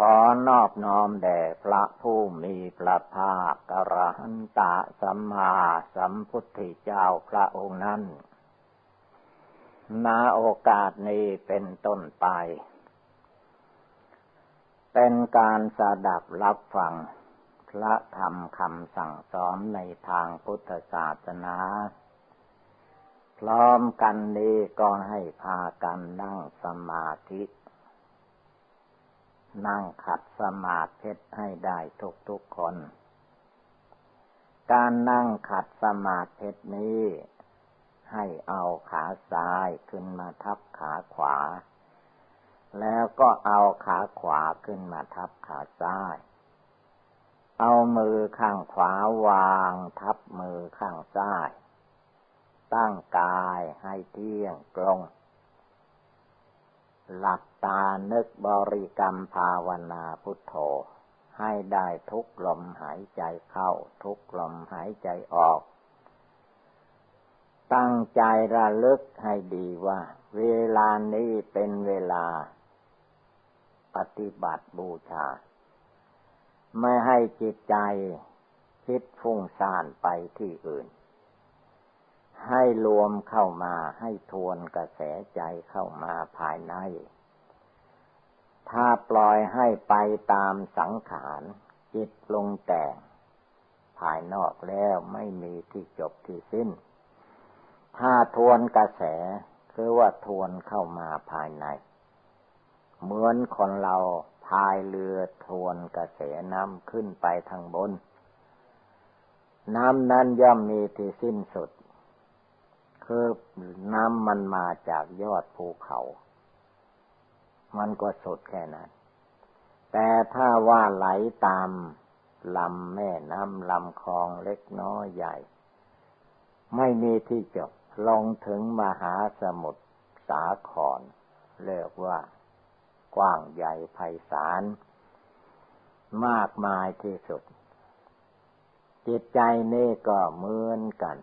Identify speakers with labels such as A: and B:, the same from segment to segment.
A: ขอนอบน้อมแด่พระผู้มีพระภาคกระหันตะสัมมาสัมพุทธเจ้าพระองค์นั้นนาโอกาสนี้เป็นต้นไป เป็นการสดับรับฟัง พระธรรมคำสั่งสอนในทางพุทธศาสนา พร้อมกันนี้ก็ให้พากันนั่งสมาธิ นั่งขัดสมาธิให้ได้ทุกทุกคน การนั่งขัดสมาธินี้ ให้เอาขาซ้ายขึ้นมาทับขาขวา แล้วก็เอาขาขวาขึ้นมาทับขาซ้าย เอามือข้างขวาวางทับมือข้างซ้าย ตั้งกายให้เที่ยงตรงหลับตานึกบริกรรมภาวนาพุทโธ ให้ได้ทุกลมหายใจเข้า ทุกลมหายใจออก ตั้งใจระลึกให้ดีว่า เวลานี้เป็นเวลา ปฏิบัติบูชา ไม่ให้จิตใจคิดฟุ้งซ่านไปที่อื่น ให้รวมเข้ามาให้ทวนกระแสใจเข้ามาภายใน ถ้าปล่อยให้ไปตามสังขารจิตลงแต่งภายนอกแล้วไม่มีที่จบที่สิ้น ถ้าทวนกระแสคือว่าทวนเข้ามาภายใน เหมือนคนเราพายเรือทวนกระแสน้ำขึ้นไปทางบน น้ำนั้นย่อมมีที่สิ้นสุด คือน้ำมันมาจากยอดภูเขา มันก็สุดแค่นั้น แต่ถ้าว่าไหลตามลำแม่น้ำลำคลองเล็กน้อยใหญ่ ไม่มีที่จบลงถึงมหาสมุทรสาครเรียกว่า กว้างใหญ่ไพศาลมากมายที่สุด จิตใจนี่ก็เหมือนกัน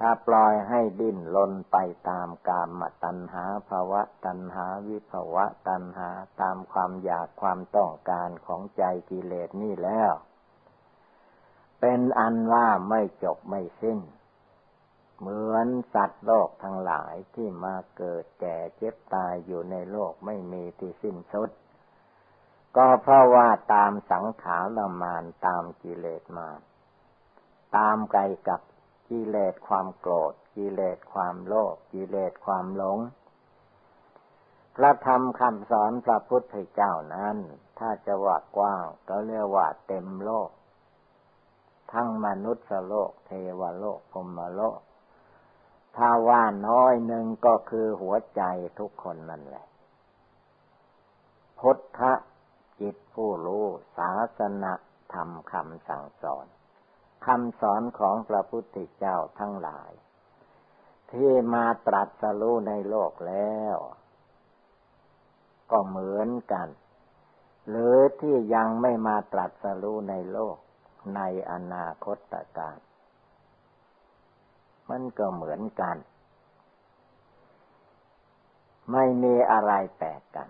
A: ถ้าปล่อยให้ดิ้นลนไปตามกามตัณหาภาวะตัณหาวิภาวะตัณหาตามความอยากความต้องการของใจกิเลสนี่แล้ว เป็นอันว่าไม่จบไม่สิ้น เหมือนสัตว์โลกทั้งหลายที่มาเกิดแก่เจ็บตายอยู่ในโลกไม่มีที่สิ้นสุด ก็เพราะว่าตามสังขารมานตามกิเลสมาตามไกลกับ กิเลสความโกรธ กิเลสความโลภกิเลสความหลงพระธรรมคำสอนพระพุทธเจ้านั้น ถ้าจะว่ากว้างก็เรียกว่าเต็มโลก ทั้งมนุษย์โลก เทวโลกพรมโลก ถ้าว่าน้อยหนึ่งก็คือหัวใจทุกคนนั่นแหละ พุทธจิตผู้รู้ศาสนาธรรมคำสั่งสอน คำสอนของพระพุทธเจ้าทั้งหลาย ที่มาตรัสรู้ในโลกแล้ว ก็เหมือนกัน หรือที่ยังไม่มาตรัสรู้ในโลกในอนาคตการมันก็เหมือนกัน ไม่มีอะไรแปลกกัน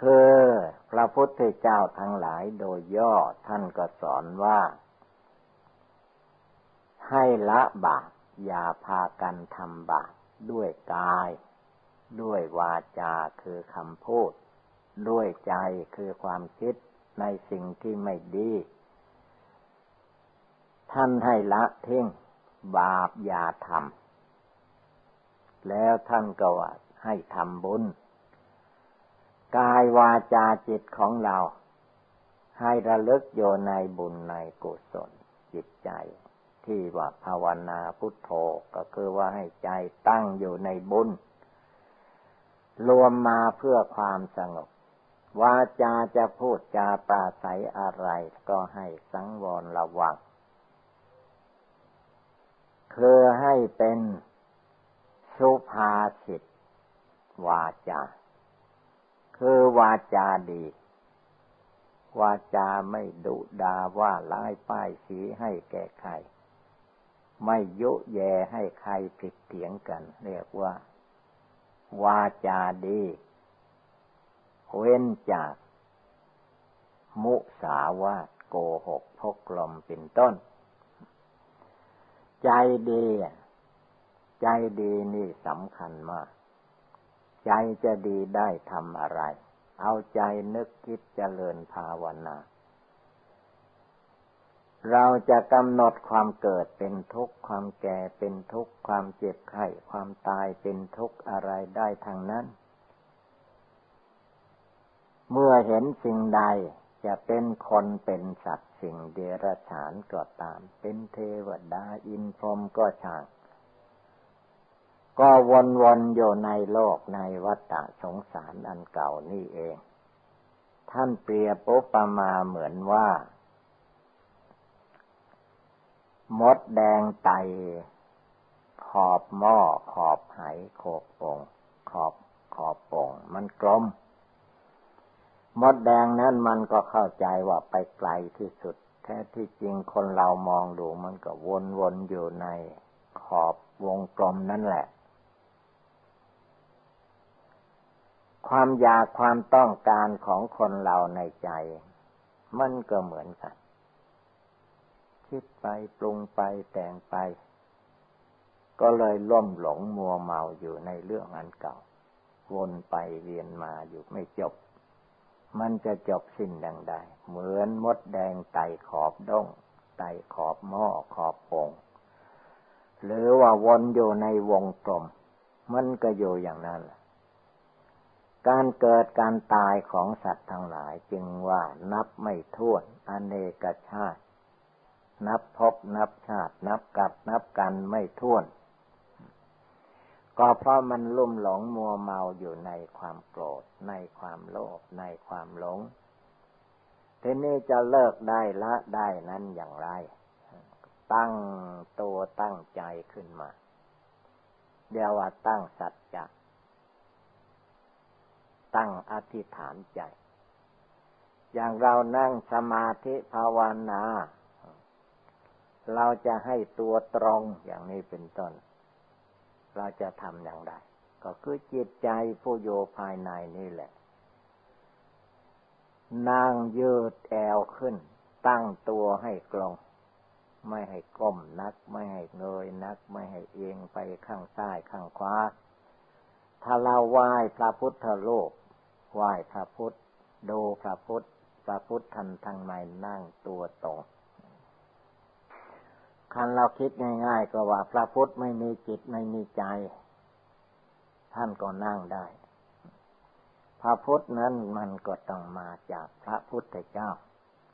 A: คือพระพุทธเจ้าทั้งหลายโดยย่อท่านก็สอนว่า ให้ละบาปอย่าพากันทำบาปด้วยกาย ด้วยวาจาคือคำพูด ด้วยใจคือความคิดในสิ่งที่ไม่ดี ท่านให้ละทิ้งบาปอย่าทำแล้วท่านก็ว่าให้ทำบุญ กายวาจาจิตของเรา ให้ระลึกโยในบุญในกุศลจิตใจ ที่ว่าภาวนาพุทโธก็คือว่าให้ใจตั้งอยู่ในบุญ รวมมาเพื่อความสงบวาจาจะพูดจาปราศัยอะไรก็ให้สังวรระวังคือให้เป็นสุภาษิตวาจา คือวาจาดี วาจาไม่ดุดาว่าร้ายป้ายสีให้แก่ใคร ไม่ยุแยให้ใครผิดเถียงกัน เรียกว่า วาจาดี เว้นจาก มุสาวาทโกหกพกลมเป็นต้น ใจดี ใจดีนี่สำคัญมาก ใจจะดีได้ทำอะไร เอาใจนึกคิดเจริญภาวนา เราจะกำหนดความเกิดเป็นทุกข์ ความแก่เป็นทุกข์ ความเจ็บไข้ ความตายเป็นทุกข์อะไรได้ทางนั้น เมื่อเห็นสิ่งใดจะเป็นคนเป็นสัตว์สิ่งเดรัจฉานก็ตาม เป็นเทวดาอินพรหมก็ช่าง ก็วนๆอยู่ในโลกในวัฏสงสารอันเก่านี่เอง ท่านเปรียบปุปมาเหมือนว่า มดแดงไต ขอบหม้อขอบไหโขบปงขอบขอบปงมันกลม มดแดงนั้นมันก็เข้าใจว่าไปไกลที่สุด แท้ที่จริงคนเรามองดูมันก็วนๆอยู่ในขอบวงกลมนั่นแหละ ความอยากความต้องการของคนเราในใจ มันก็เหมือนกัน คิดไปปรุงไปแต่งไป ก็เลยล่มหลงมัวเมาอยู่ในเรื่องอันเก่า วนไปเวียนมาอยู่ไม่จบ มันจะจบสิ้นดังใด เหมือนมดแดงไต่ขอบด้งไต่ขอบหม้อขอบโป่งหรือว่าวนอยู่ในวงกลม มันก็อยู่อย่างนั้นแหละ การเกิดการตายของสัตว์ทั้งหลายจึงว่านับไม่ถ้วนอเนกชาติ นับพบนับชาติ นับกับนับกันไม่ถ้วน ก็เพราะมันลุ่มหลงมัวเมาอยู่ในความโกรธ ในความโลภในความหลงทีนี้จะเลิกได้ละได้นั้นอย่างไร ตั้งตัวตั้งใจขึ้นมาเดี๋ยวว่าตั้งสัจจะ ตั้งอธิษฐานใจ อย่างเรานั่งสมาธิภาวนา เราจะให้ตัวตรงอย่างนี้เป็นต้น เราจะทำอย่างไร ก็คือจิตใจผู้โยภายในนี่แหละ นั่งยืดแอวขึ้น ตั้งตัวให้กลงไม่ให้ก้มนัก ไม่ให้เงยนัก ไม่ให้เอียงไปข้างซ้ายข้างขวาถ้าเราไหว้พระพุทธโลก ไหว้พระพุทธ ดูพระพุทธ พระพุทธทันทางในนั่งตัวตรงคันเราคิดง่าย ๆ ก็ว่าพระพุทธไม่มีจิตไม่มีใจ ท่านก็นั่งได้ พระพุทธนั้นมันก็ต้องมาจากพระพุทธเจ้า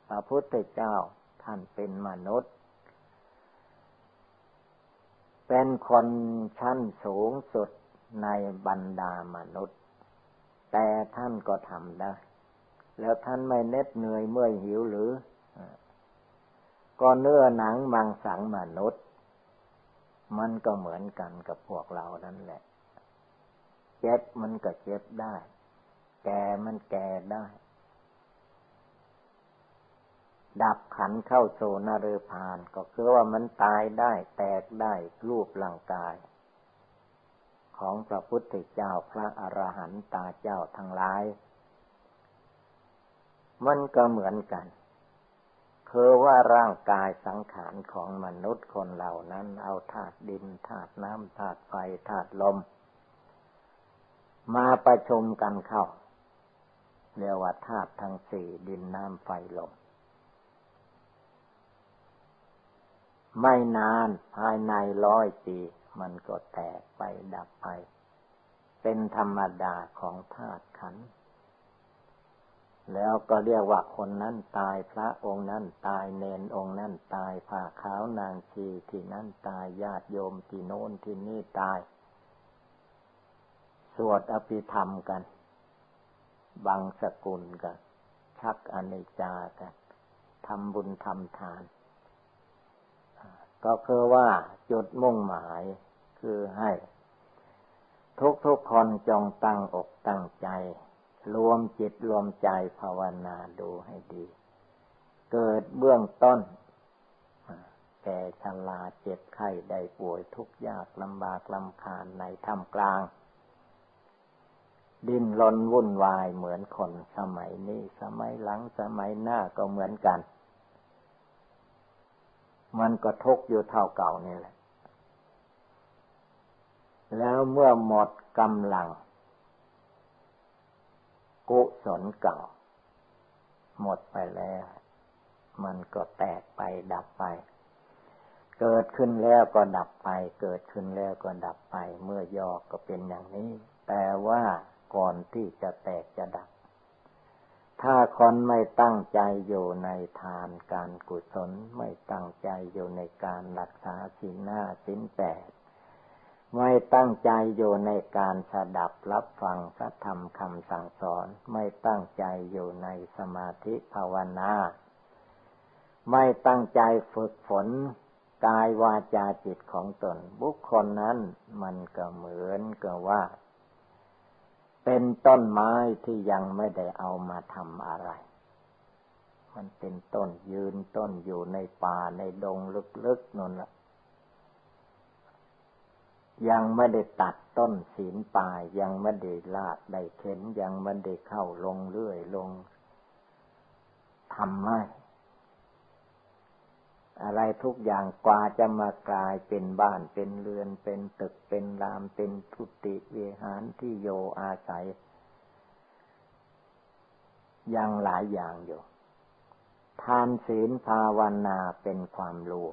A: พระพุทธเจ้าท่านเป็นมนุษย์ เป็นคนชั้นสูงสุดในบรรดามนุษย์ แต่ท่านก็ทำได้ แล้วท่านไม่เน็ดเหนื่อยเมื่อยหิวหรือ ก็เนื้อหนังมังสังมนุษย์ มันก็เหมือนกันกับพวกเรานั่นแหละ เจ็บมันก็เจ็บได้ แก่มันแก่ได้ ดับขันเข้าโซนารพาน ก็คือว่ามันตายได้ แตกได้รูปร่างกาย ของพระพุทธเจ้าพระอรหันตาเจ้าทั้งหลาย มันก็เหมือนกัน คือว่าร่างกายสังขารของมนุษย์คนเหล่านั้นเอาธาตุดินธาตุน้ำธาตุไฟธาตุลม มาประชุมกันเข้าเรียกว่าธาตุทั้งสี่ดินน้ำไฟลมไม่นานภายในร้อยปี มันก็แตกไปดับไป เป็นธรรมดาของธาตุขันแล้วก็เรียกว่าคนนั้นตายพระองค์นั้นตายเนนองค์นั้นตายผ้าขาวนางชีที่นั้นตายญาติโยมที่โน้นที่นี่ตาย สวดอภิธรรมกัน บังสกุลกัน ชักอนิจากันทำบุญทำทาน ก็คือว่าจุดมุ่งหมาย คือให้ ทุกทุกคนจงตั้งอกตั้งใจ รวมจิตรวมใจภาวนาดูให้ดี เกิดเบื้องต้นแก่ชราเจ็บไข้ได้ป่วยทุกยากลำบากลำคาญในท่ามกลาง ดิ้นรนวุ่นวายเหมือนคนสมัยนี้สมัยหลังสมัยหน้าก็เหมือนกัน มันก็ทุกอยู่เท่าเก่านี่แหละ แล้วเมื่อหมดกำลัง กุศลเก่า หมดไปแล้ว มันก็แตกไปดับไป เกิดขึ้นแล้วก็ดับไป เกิดขึ้นแล้วก็ดับไป เมื่อยอกก็เป็นอย่างนี้ แต่ว่าก่อนที่จะแตกจะดับ ถ้าคนไม่ตั้งใจอยู่ในทานการกุศล ไม่ตั้งใจอยู่ในการรักษาศีลหน้าศีลแปด ไม่ตั้งใจอยู่ในการสดับรับฟังพระธรรมคำสั่งสอน ไม่ตั้งใจอยู่ในสมาธิภาวนา ไม่ตั้งใจฝึกฝนกายวาจาจิตของตน บุคคลนั้นมันก็เหมือนกับว่า เป็นต้นไม้ที่ยังไม่ได้เอามาทำอะไร มันเป็นต้นยืนต้นอยู่ในป่าในดงลึกๆนั่นแหละ ยังไม่ได้ตัดต้นศีลป่ายังไม่ได้ลาดได้เข็นยังไม่ได้เข้าลงเรื่อยลงทำไม่ อะไรทุกอย่างกว่าจะมากลายเป็นบ้านเป็นเรือน เป็นตึกเป็นรามเป็นทุติเวหารที่โยอาศัย ยังหลายอย่างอยู่ ทานศีลภาวนาเป็นความรู้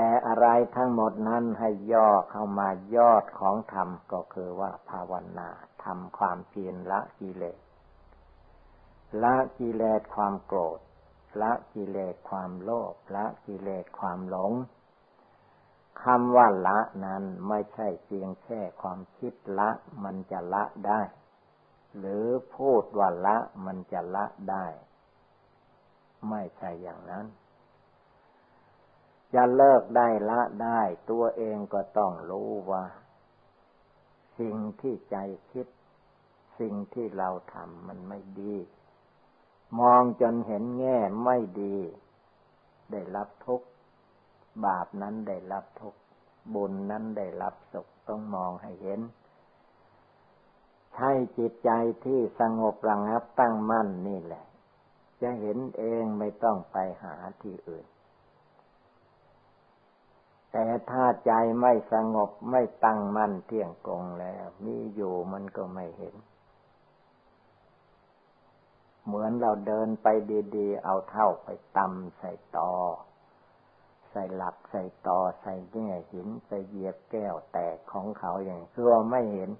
A: แต่อะไรทั้งหมดนั้นให้ย่อเข้ามายอดของธรรมก็คือว่าภาวนาทำความเพียรละกิเลสละกิเลสความโกรธละกิเลสความโลภละกิเลสความหลงคำว่าละนั้นไม่ใช่เพียงแค่ความคิดละมันจะละได้ หรือพูดว่าละมันจะละได้ ไม่ใช่อย่างนั้น จะเลิกได้ละได้ ตัวเองก็ต้องรู้ว่า สิ่งที่ใจคิด สิ่งที่เราทำมันไม่ดี มองจนเห็นแง่ไม่ดี ได้รับทุกข์บาปนั้นได้รับทุกข์บุญนั้นได้รับสุขต้องมองให้เห็น ใช่จิตใจที่สงบระงับตั้งมั่นนี่แหละ จะเห็นเองไม่ต้องไปหาที่อื่น แต่ถ้าใจไม่สงบไม่ตั้งมั่นเที่ยงกงแล้ว มีอยู่มันก็ไม่เห็น เหมือนเราเดินไปดีๆ เอาเท่าไปตำใส่ตอ ใส่หลักใส่ตอ ใส่แง่หินไปเหยียบแก้วแตกของเขาอย่างคือว่าไม่เห็น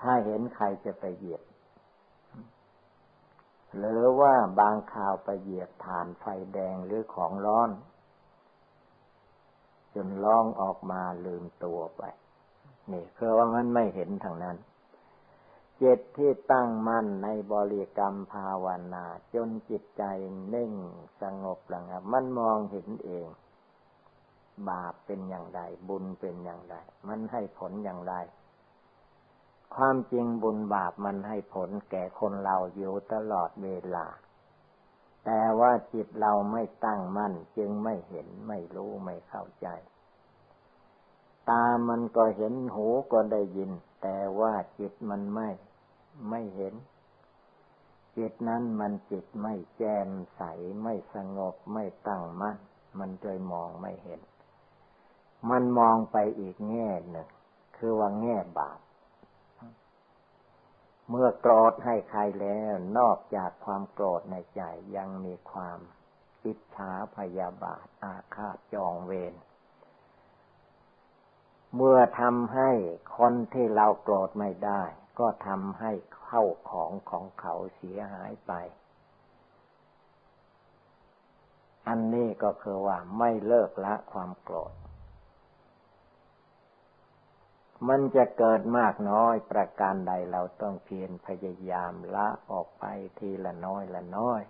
A: ถ้าเห็นใครจะไปเหยียบหรือว่าบางข่าวไปเหยียบฐานไฟแดงหรือของร้อน จนร้องออกมาลืมตัวไป นี่คือว่ามันไม่เห็นทางนั้นจิตที่ตั้งมั่นในบริกรรมภาวนา จนจิตใจนิ่งสงบระงับ มันมองเห็นเอง บาปเป็นอย่างไร บุญเป็นอย่างไร มันให้ผลอย่างไร ความจริงบุญบาปมันให้ผลแก่คนเราอยู่ตลอดเวลา แต่ว่าจิตเราไม่ตั้งมั่น จึงไม่เห็นไม่รู้ไม่เข้าใจ ตามันก็เห็นหูก็ได้ยิน แต่ว่าจิตมันไม่ไม่เห็น จิตนั้นมันจิตไม่แจ่มใสไม่สงบไม่ตั้งมั่น มันเลยมองไม่เห็น มันมองไปอีกแง่หนึ่ง คือว่าแง่บาป เมื่อโกรธให้ใครแล้ว นอกจากความโกรธในใจยังมีความอิจฉาพยาบาทอาฆาตจองเวรเมื่อทำให้คนที่เราโกรธไม่ได้ ก็ทำให้เข้าของของเขาเสียหายไป อันนี้ก็คือว่าไม่เลิกละความโกรธ มันจะเกิดมากน้อยประการใดเราต้องเพียรพยายามละออกไปทีละน้อยละน้อย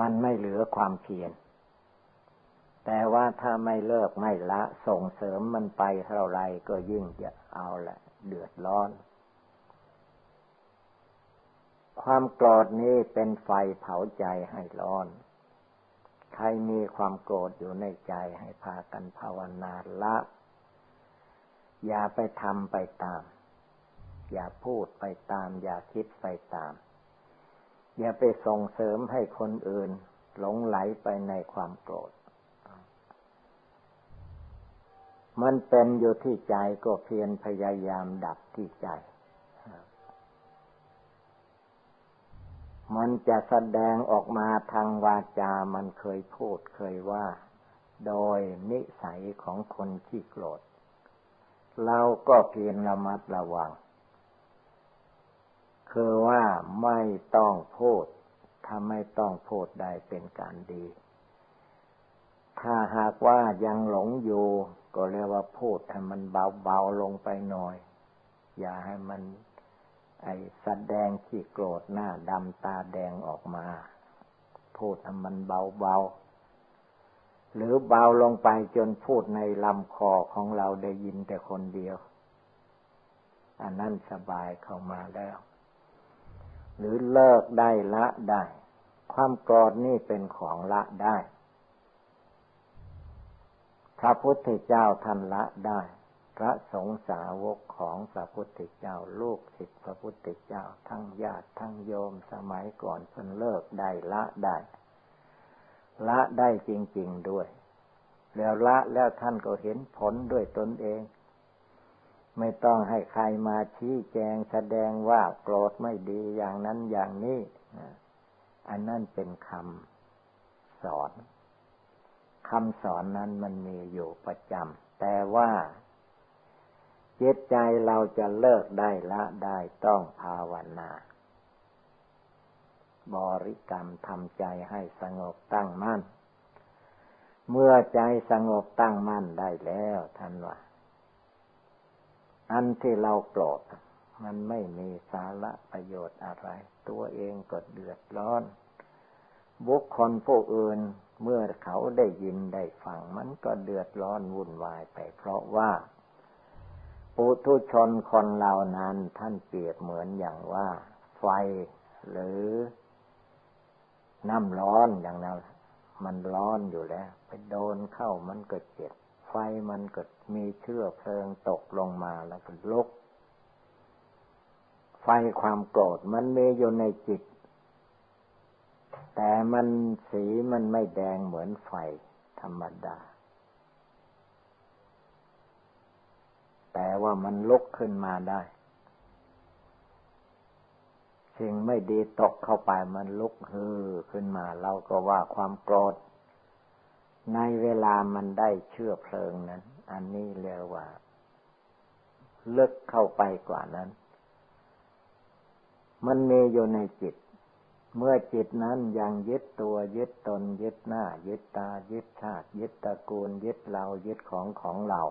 A: มันไม่เหลือความเพียร แต่ว่าถ้าไม่เลิกไม่ละส่งเสริมมันไปเท่าไรก็ยิ่งจะเอาแหละเดือดร้อน ความโกรธนี้เป็นไฟเผาใจให้ร้อนใครมีความโกรธอยู่ในใจให้พากันภาวนาละ อย่าไปทำไปตาม อย่าพูดไปตาม อย่าคิดไปตาม อย่าไปส่งเสริมให้คนอื่น หลงไหลไปในความโกรธ มันเป็นอยู่ที่ใจก็เพียรพยายามดับที่ใจ มันจะแสดงออกมาทางวาจา มันเคยพูดเคยว่า โดยนิสัยของคนที่โกรธ เราก็เพียรระมัดระวัง คือว่าไม่ต้องพูด ถ้าไม่ต้องพูดได้เป็นการดี ถ้าหากว่ายังหลงอยู่ ก็เรียกว่าพูดให้มันเบาๆลงไปหน่อย อย่าให้มันไอแสดงขี้โกรธหน้าดำตาแดงออกมา พูดให้มันเบาๆ หรือเบาลงไปจนพูดในลำคอของเราได้ยินแต่คนเดียว อันนั้นสบายเข้ามาแล้ว หรือเลิกได้ละได้ ความโกรธนี่เป็นของละได้ พระพุทธเจ้าท่านละได้ พระสงฆ์สาวกของพระพุทธเจ้าลูกศิษย์พระพุทธเจ้าทั้งญาติทั้งโยมสมัยก่อนเพิ่นเลิกได้ละได้ ละได้จริง ๆด้วย แล้วละแล้วท่านก็เห็นผลด้วยตนเอง ไม่ต้องให้ใครมาชี้แจงแสดงว่าโกรธไม่ดีอย่างนั้นอย่างนี้อันนั้นเป็นคำสอนคำสอนนั้นมันมีอยู่ประจำแต่ว่าจิตใจเราจะเลิกได้ละได้ต้องภาวนา บริกรรมทำใจให้สงบตั้งมั่น เมื่อใจสงบตั้งมั่นได้แล้วท่านว่า อันที่เราโกรธมันไม่มีสาระประโยชน์อะไร ตัวเองก็เดือดร้อน บุคคลผู้อื่นเมื่อเขาได้ยินได้ฟังมันก็เดือดร้อนวุ่นวายไปเพราะว่า ปุถุชนคนเหล่านั้นท่านเปรียบเหมือนอย่างว่า ไฟหรือ น้ำร้อนอย่างนั้นมันร้อนอยู่แล้ว ไปโดนเข้ามันก็เจ็บ ไฟมันก็มีเชื้อเพลิงตกลงมาแล้วก็ลุก ไฟความโกรธมันมีอยู่ในจิต แต่มันสีมันไม่แดงเหมือนไฟธรรมดา แต่ว่ามันลุกขึ้นมาได้ สิ่งไม่ดีตกเข้าไปมันลุกฮือขึ้นมาเราก็ว่าความโกรธ ในเวลามันได้เชื่อเพลิงนั้น อันนี้เรียกว่าลึกเข้าไปกว่านั้น มันมีอยู่ในจิต เมื่อจิตนั้นยังยึดตัวยึดตน ยึดหน้า ยึดตา ยึดชาติ ยึดตระกูล ยึดเรายึดของของเรา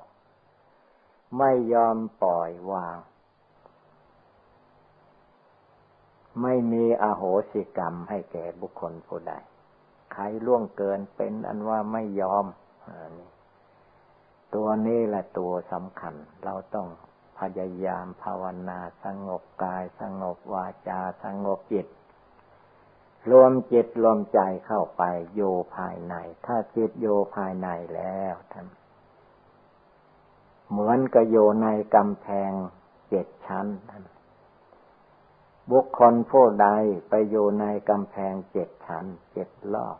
A: ไม่ยอมปล่อยวาง ไม่มีอโหสิกรรมให้แก่บุคคลผู้ใด ใครล่วงเกินเป็นอันว่าไม่ยอมตัวนี้แหละตัวสำคัญ เราต้องพยายามภาวนาสงบกาย สงบวาจา สงบจิต รวมจิตรวมใจเข้าไปโยภายใน ถ้าจิตโยภายในแล้วท่านเหมือนกับโยในกำแพงเจ็ดชั้นท่าน บุคคลผู้ใดไปอยู่ในกำแพงเจ็ดชั้นเจ็ดรอบ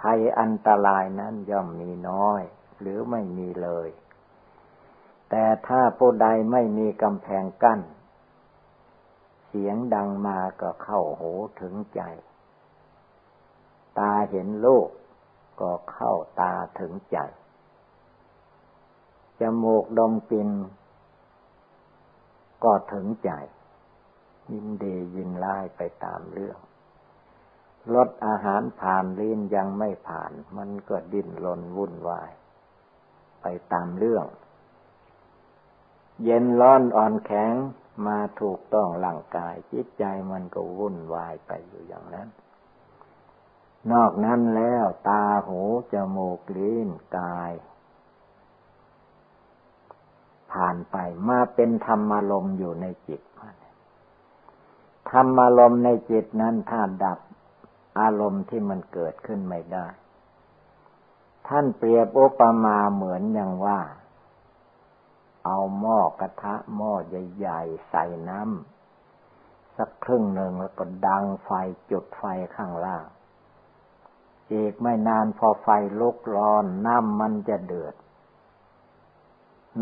A: ภัยอันตรายนั้นย่อมมีน้อย หรือไม่มีเลย แต่ถ้าผู้ใดไม่มีกำแพงกั้น เสียงดังมาก็เข้าหูถึงใจ ตาเห็นโลกก็เข้าตาถึงใจ จมูกดมกลิ่นก็ถึงใจ ยินดียินไล่ไปตามเรื่องรสอาหารผ่านลิ้นยังไม่ผ่าน มันก็ดิ้นรนวุ่นวาย ไปตามเรื่อง เย็นร้อนอ่อนแข็งมาถูกต้องร่างกาย จิตใจมันก็วุ่นวายไปอยู่อย่างนั้น นอกนั้นแล้วตาหูจมูกลิ้นกาย ผ่านไปมาเป็นธรรมารมอยู่ในจิต ธรรมารมณ์ในจิตนั้นถ้าดับอารมณ์ที่มันเกิดขึ้นไม่ได้ ท่านเปรียบโอปมาเหมือนอย่างว่า เอาหม้อกระทะหม้อใหญ่ๆใส่น้ำสักครึ่งหนึ่งแล้วก็ดังไฟจุดไฟข้างล่างอีกไม่นานพอไฟลุกร้อนน้ำมันจะเดือด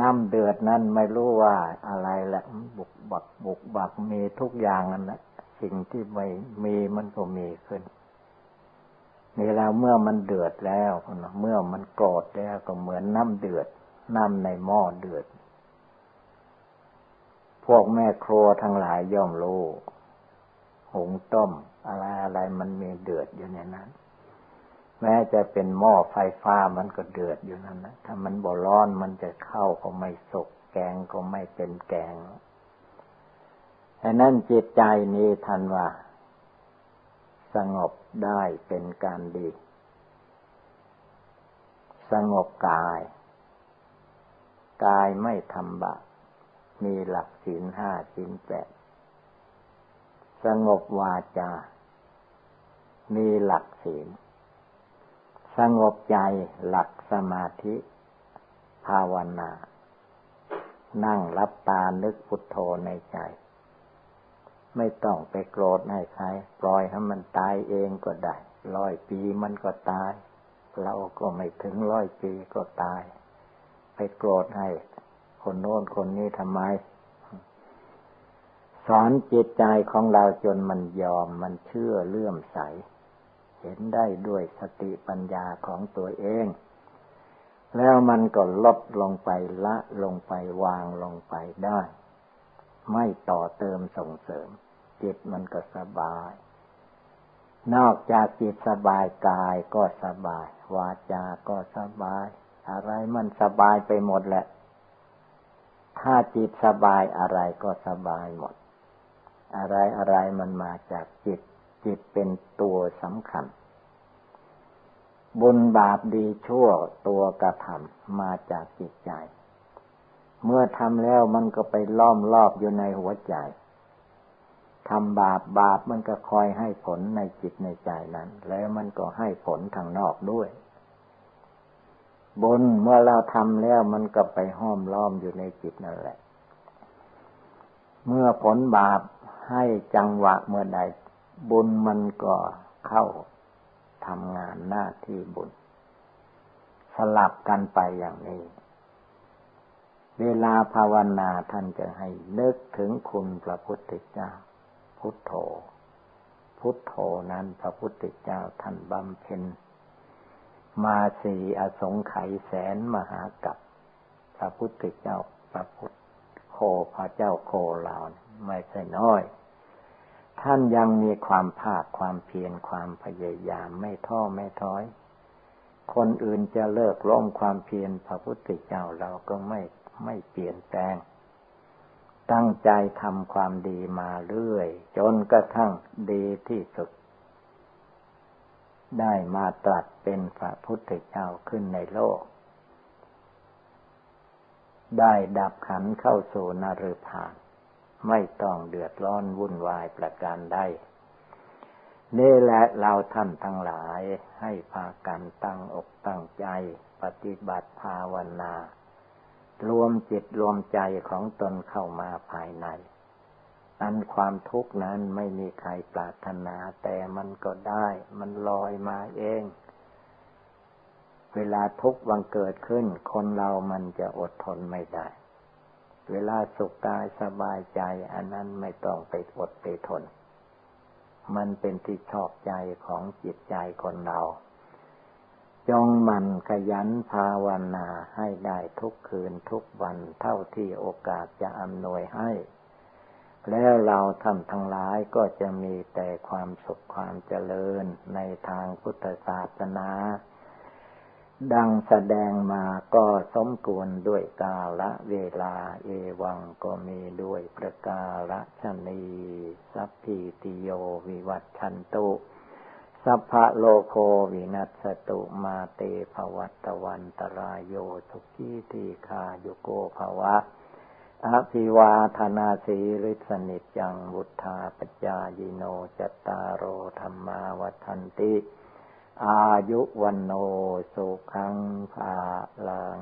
A: น้ำเดือดนั้นไม่รู้ว่าอะไรแหละบุกบักบุกบักมีทุกอย่างนั่นแหละสิ่งที่ไม่มีมันก็มีขึ้นนี่แล้วเมื่อมันเดือดแล้วเมื่อมันโกรธแล้วก็เหมือนน้ำเดือดน้ำในหม้อเดือด พวกแม่ครัวทั้งหลายย่อมรู้หุงต้ม อะไรอะไรมันมีเดือดอยู่ในนั้น แม้จะเป็นหม้อไฟฟ้ามันก็เดือดอยู่นั่นนะถ้ามันบ่ร้อนมันจะเข้าก็ไม่สุก แกงก็ไม่เป็นแกงอันนั้นจิตใจนี้ทันว่า สงบได้เป็นการดี สงบกาย กายไม่ทำบาปมีหลักศีลห้าศีลแปดสงบวาจา มีหลักศีล สงบใจหลักสมาธิ ภาวนา นั่งรับตานึกพุทโธในใจ ไม่ต้องไปโกรธให้ใครปล่อยให้มันตายเองก็ได้ร้อยปีมันก็ตาย เราก็ไม่ถึงร้อยปีก็ตาย ไปโกรธให้คนโน้นคนนี้ทำไม สอนจิตใจของเราจนมันยอมมันเชื่อเลื่อมใส เห็นได้ด้วยสติปัญญาของตัวเอง แล้วมันก็ลดลงไปละลงไปวางลงไปได้ ไม่ต่อเติมส่งเสริม จิตมันก็สบาย นอกจากจิตสบายกายก็สบาย วาจาก็สบาย อะไรมันสบายไปหมดแหละ ถ้าจิตสบายอะไรก็สบายหมด อะไรอะไรมันมาจากจิต จิตเป็นตัวสำคัญ บุญบาปดีชั่วตัวกระทำมาจากจิตใจ เมื่อทำแล้วมันก็ไปล้อมรอบอยู่ในหัวใจทำบาปบาปมันก็คอยให้ผลในจิตในใจนั้น แล้วมันก็ให้ผลทางนอกด้วย บุญเมื่อเราทำแล้วมันก็ไปห้อมล้อมอยู่ในจิตนั่นแหละ เมื่อผลบาปให้จังหวะเมื่อใด บุญมันก็เข้าทำงานหน้าที่บุญ สลับกันไปอย่างนี้ เวลาภาวนาท่านจะให้นึกถึงคุณพระพุทธเจ้า พุทโธ พุทโธนั้นพระพุทธเจ้าท่านบำเพ็ญมาสีอสงไขยแสนมหากับพระพุทธเจ้าพระพุทธโคพระเจ้าโคเหล่าไม่ใช่น้อย ท่านยังมีความภาคความเพียรความพยายามไม่ท้อไม่ท้อย คนอื่นจะเลิกล้มความเพียรพระพุทธเจ้าเราก็ไม่ไม่เปลี่ยนแปลง ตั้งใจทำความดีมาเรื่อย จนกระทั่งดีที่สุด ได้มาตรัสเป็นพระพุทธเจ้าขึ้นในโลก ได้ดับขันเข้าสู่นรพาน ไม่ต้องเดือดร้อนวุ่นวายประการใดนี่แหละเราท่านทั้งหลายให้พากันตั้งอกตั้งใจ ปฏิบัติภาวนา รวมจิตรวมใจของตนเข้ามาภายใน อันความทุกข์นั้นไม่มีใครปรารถนาแต่มันก็ได้ มันลอยมาเอง เวลาทุกข์วังเกิดขึ้น คนเรามันจะอดทนไม่ได้ เวลาสุขกายสบายใจ อันนั้นไม่ต้องไปอดไปทน มันเป็นที่ชอบใจของจิตใจคนเราจงมันขยันภาวนาให้ได้ทุกคืนทุกวันเท่าที่โอกาสจะอำนวยให้ แล้วเราท่านทั้งหลายก็จะมีแต่ความสุขความเจริญในทางพุทธศาสนา ดังแสดงมาก็สมควรด้วยกาละเวลา เอวังก็มีด้วยประกาละชนีสัพพิติโยวิวัตชันตุสัพพะโลโควินัสตุมาเตภวัตวันตรายโยสุขีทีคาโยโกภวะอภิวาธนาสีริสนิจังบุทธาปจายิโนจตารโอธรรมาวัันติ อายุวันโนสุขังภาลัง